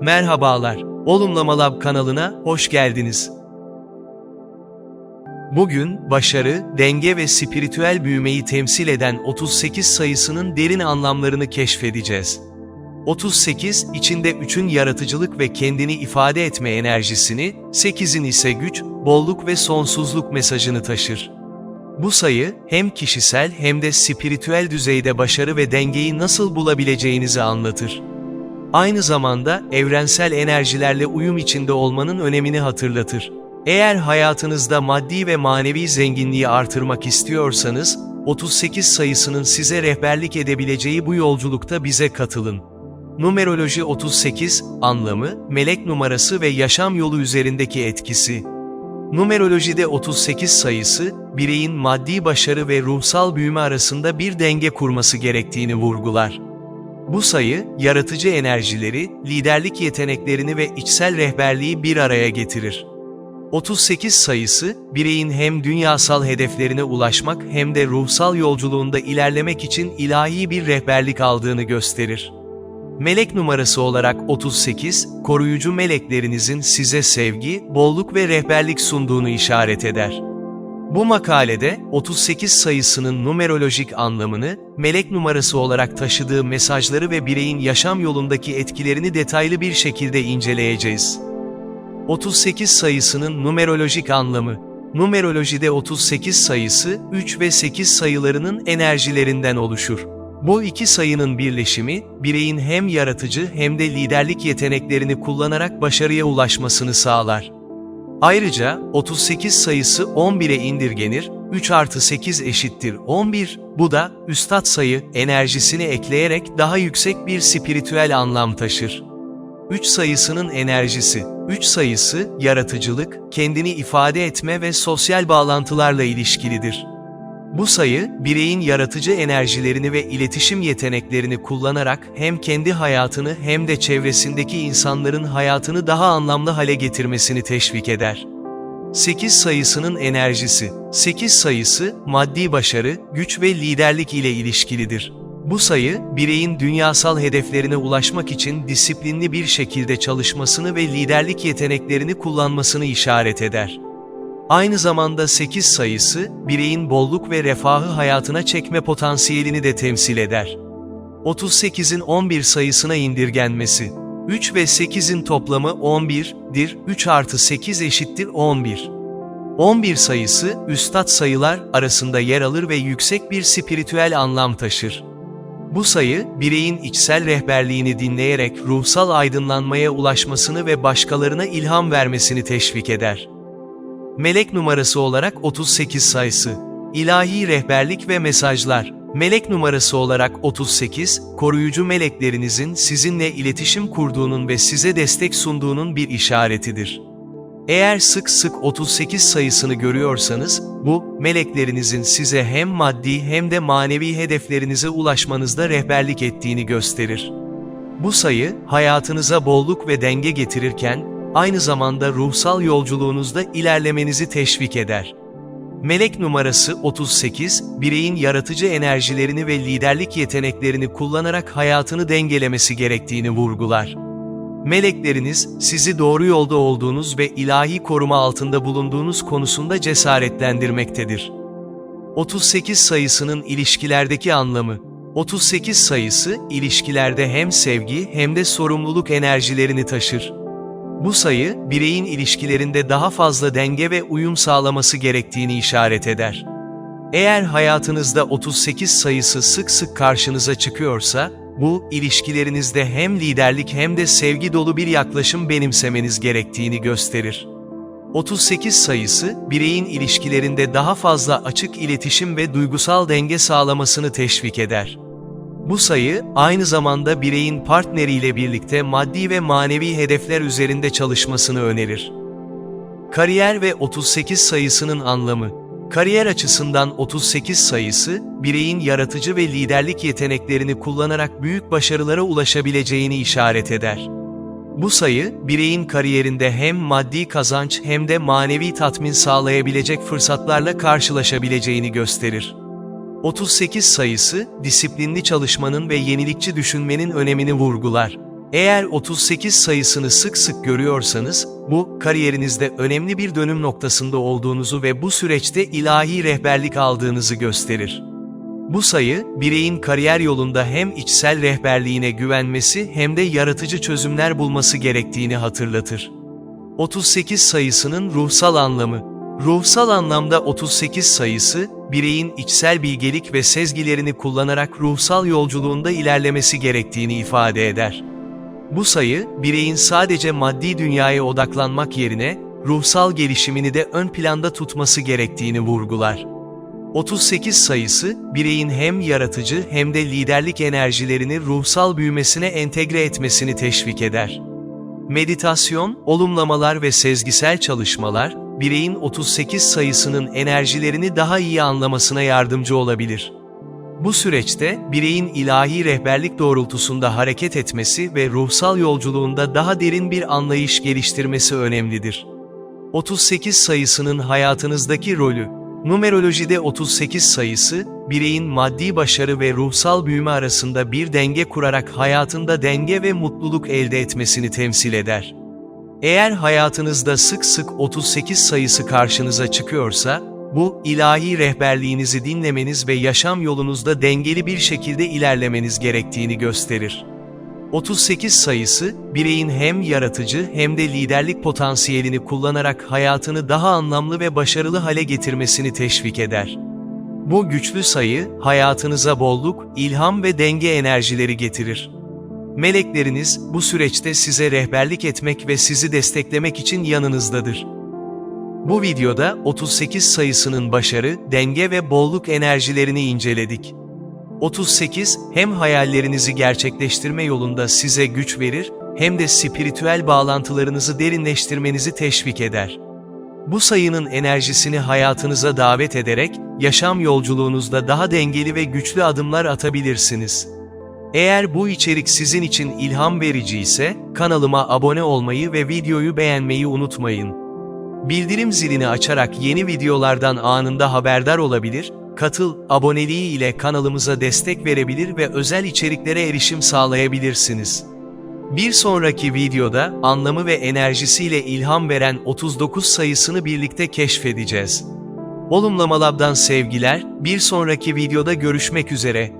Merhabalar, Olumlama Lab kanalına hoş geldiniz. Bugün, başarı, denge ve spiritüel büyümeyi temsil eden 38 sayısının derin anlamlarını keşfedeceğiz. 38, içinde 3'ün yaratıcılık ve kendini ifade etme enerjisini, 8'in ise güç, bolluk ve sonsuzluk mesajını taşır. Bu sayı, hem kişisel hem de spiritüel düzeyde başarı ve dengeyi nasıl bulabileceğinizi anlatır. Aynı zamanda evrensel enerjilerle uyum içinde olmanın önemini hatırlatır. Eğer hayatınızda maddi ve manevi zenginliği artırmak istiyorsanız, 38 sayısının size rehberlik edebileceği bu yolculukta bize katılın. Numeroloji 38, anlamı, melek numarası ve yaşam yolu üzerindeki etkisi. Numerolojide 38 sayısı, bireyin maddi başarı ve ruhsal büyüme arasında bir denge kurması gerektiğini vurgular. Bu sayı, yaratıcı enerjileri, liderlik yeteneklerini ve içsel rehberliği bir araya getirir. 38 sayısı, bireyin hem dünyasal hedeflerine ulaşmak hem de ruhsal yolculuğunda ilerlemek için ilahi bir rehberlik aldığını gösterir. Melek numarası olarak 38, koruyucu meleklerinizin size sevgi, bolluk ve rehberlik sunduğunu işaret eder. Bu makalede 38 sayısının numerolojik anlamını, melek numarası olarak taşıdığı mesajları ve bireyin yaşam yolundaki etkilerini detaylı bir şekilde inceleyeceğiz. 38 sayısının numerolojik anlamı Numerolojide 38 sayısı, 3 ve 8 sayılarının enerjilerinden oluşur. Bu iki sayının birleşimi, bireyin hem yaratıcı hem de liderlik yeteneklerini kullanarak başarıya ulaşmasını sağlar. Ayrıca, 38 sayısı 11'e indirgenir, 3 artı 8 eşittir 11, bu da, üstad sayı, enerjisini ekleyerek daha yüksek bir spiritüel anlam taşır. 3 sayısının enerjisi, 3 sayısı, yaratıcılık, kendini ifade etme ve sosyal bağlantılarla ilişkilidir. Bu sayı, bireyin yaratıcı enerjilerini ve iletişim yeteneklerini kullanarak hem kendi hayatını hem de çevresindeki insanların hayatını daha anlamlı hale getirmesini teşvik eder. 8 sayısının enerjisi, 8 sayısı, maddi başarı, güç ve liderlik ile ilişkilidir. Bu sayı, bireyin dünyasal hedeflerine ulaşmak için disiplinli bir şekilde çalışmasını ve liderlik yeteneklerini kullanmasını işaret eder. Aynı zamanda 8 sayısı, bireyin bolluk ve refahı hayatına çekme potansiyelini de temsil eder. 38'in 11 sayısına indirgenmesi. 3 ve 8'in toplamı 11'dir, 3 artı 8 eşittir 11. 11 sayısı, üstad sayılar arasında yer alır ve yüksek bir spiritüel anlam taşır. Bu sayı, bireyin içsel rehberliğini dinleyerek ruhsal aydınlanmaya ulaşmasını ve başkalarına ilham vermesini teşvik eder. Melek numarası olarak 38 sayısı. İlahi rehberlik ve mesajlar. Melek numarası olarak 38, koruyucu meleklerinizin sizinle iletişim kurduğunun ve size destek sunduğunun bir işaretidir. Eğer sık sık 38 sayısını görüyorsanız, bu, meleklerinizin size hem maddi hem de manevi hedeflerinize ulaşmanızda rehberlik ettiğini gösterir. Bu sayı, hayatınıza bolluk ve denge getirirken, aynı zamanda ruhsal yolculuğunuzda ilerlemenizi teşvik eder. Melek numarası 38, bireyin yaratıcı enerjilerini ve liderlik yeteneklerini kullanarak hayatını dengelemesi gerektiğini vurgular. Melekleriniz, sizi doğru yolda olduğunuz ve ilahi koruma altında bulunduğunuz konusunda cesaretlendirmektedir. 38 sayısının ilişkilerdeki anlamı 38 sayısı, ilişkilerde hem sevgi hem de sorumluluk enerjilerini taşır. Bu sayı, bireyin ilişkilerinde daha fazla denge ve uyum sağlaması gerektiğini işaret eder. Eğer hayatınızda 38 sayısı sık sık karşınıza çıkıyorsa, bu, ilişkilerinizde hem liderlik hem de sevgi dolu bir yaklaşım benimsemeniz gerektiğini gösterir. 38 sayısı, bireyin ilişkilerinde daha fazla açık iletişim ve duygusal denge sağlamasını teşvik eder. Bu sayı, aynı zamanda bireyin partneriyle birlikte maddi ve manevi hedefler üzerinde çalışmasını önerir. Kariyer ve 38 sayısının anlamı Kariyer açısından 38 sayısı, bireyin yaratıcı ve liderlik yeteneklerini kullanarak büyük başarılara ulaşabileceğini işaret eder. Bu sayı, bireyin kariyerinde hem maddi kazanç hem de manevi tatmin sağlayabilecek fırsatlarla karşılaşabileceğini gösterir. 38 sayısı, disiplinli çalışmanın ve yenilikçi düşünmenin önemini vurgular. Eğer 38 sayısını sık sık görüyorsanız, bu, kariyerinizde önemli bir dönüm noktasında olduğunuzu ve bu süreçte ilahi rehberlik aldığınızı gösterir. Bu sayı, bireyin kariyer yolunda hem içsel rehberliğine güvenmesi hem de yaratıcı çözümler bulması gerektiğini hatırlatır. 38 sayısının ruhsal anlamı Ruhsal anlamda 38 sayısı, bireyin içsel bilgelik ve sezgilerini kullanarak ruhsal yolculuğunda ilerlemesi gerektiğini ifade eder. Bu sayı, bireyin sadece maddi dünyaya odaklanmak yerine, ruhsal gelişimini de ön planda tutması gerektiğini vurgular. 38 sayısı, bireyin hem yaratıcı hem de liderlik enerjilerini ruhsal büyümesine entegre etmesini teşvik eder. Meditasyon, olumlamalar ve sezgisel çalışmalar, bireyin 38 sayısının enerjilerini daha iyi anlamasına yardımcı olabilir. Bu süreçte, bireyin ilahi rehberlik doğrultusunda hareket etmesi ve ruhsal yolculuğunda daha derin bir anlayış geliştirmesi önemlidir. 38 sayısının hayatınızdaki rolü Numerolojide 38 sayısı, bireyin maddi başarı ve ruhsal büyüme arasında bir denge kurarak hayatında denge ve mutluluk elde etmesini temsil eder. Eğer hayatınızda sık sık 38 sayısı karşınıza çıkıyorsa, bu, ilahi rehberliğinizi dinlemeniz ve yaşam yolunuzda dengeli bir şekilde ilerlemeniz gerektiğini gösterir. 38 sayısı, bireyin hem yaratıcı hem de liderlik potansiyelini kullanarak hayatını daha anlamlı ve başarılı hale getirmesini teşvik eder. Bu güçlü sayı, hayatınıza bolluk, ilham ve denge enerjileri getirir. Melekleriniz, bu süreçte size rehberlik etmek ve sizi desteklemek için yanınızdadır. Bu videoda 38 sayısının başarı, denge ve bolluk enerjilerini inceledik. 38, hem hayallerinizi gerçekleştirme yolunda size güç verir, hem de spiritüel bağlantılarınızı derinleştirmenizi teşvik eder. Bu sayının enerjisini hayatınıza davet ederek, yaşam yolculuğunuzda daha dengeli ve güçlü adımlar atabilirsiniz. Eğer bu içerik sizin için ilham verici ise, kanalıma abone olmayı ve videoyu beğenmeyi unutmayın. Bildirim zilini açarak yeni videolardan anında haberdar olabilir, katıl, aboneliği ile kanalımıza destek verebilir ve özel içeriklere erişim sağlayabilirsiniz. Bir sonraki videoda, anlamı ve enerjisiyle ilham veren 39 sayısını birlikte keşfedeceğiz. Olumlama Lab'dan sevgiler, bir sonraki videoda görüşmek üzere.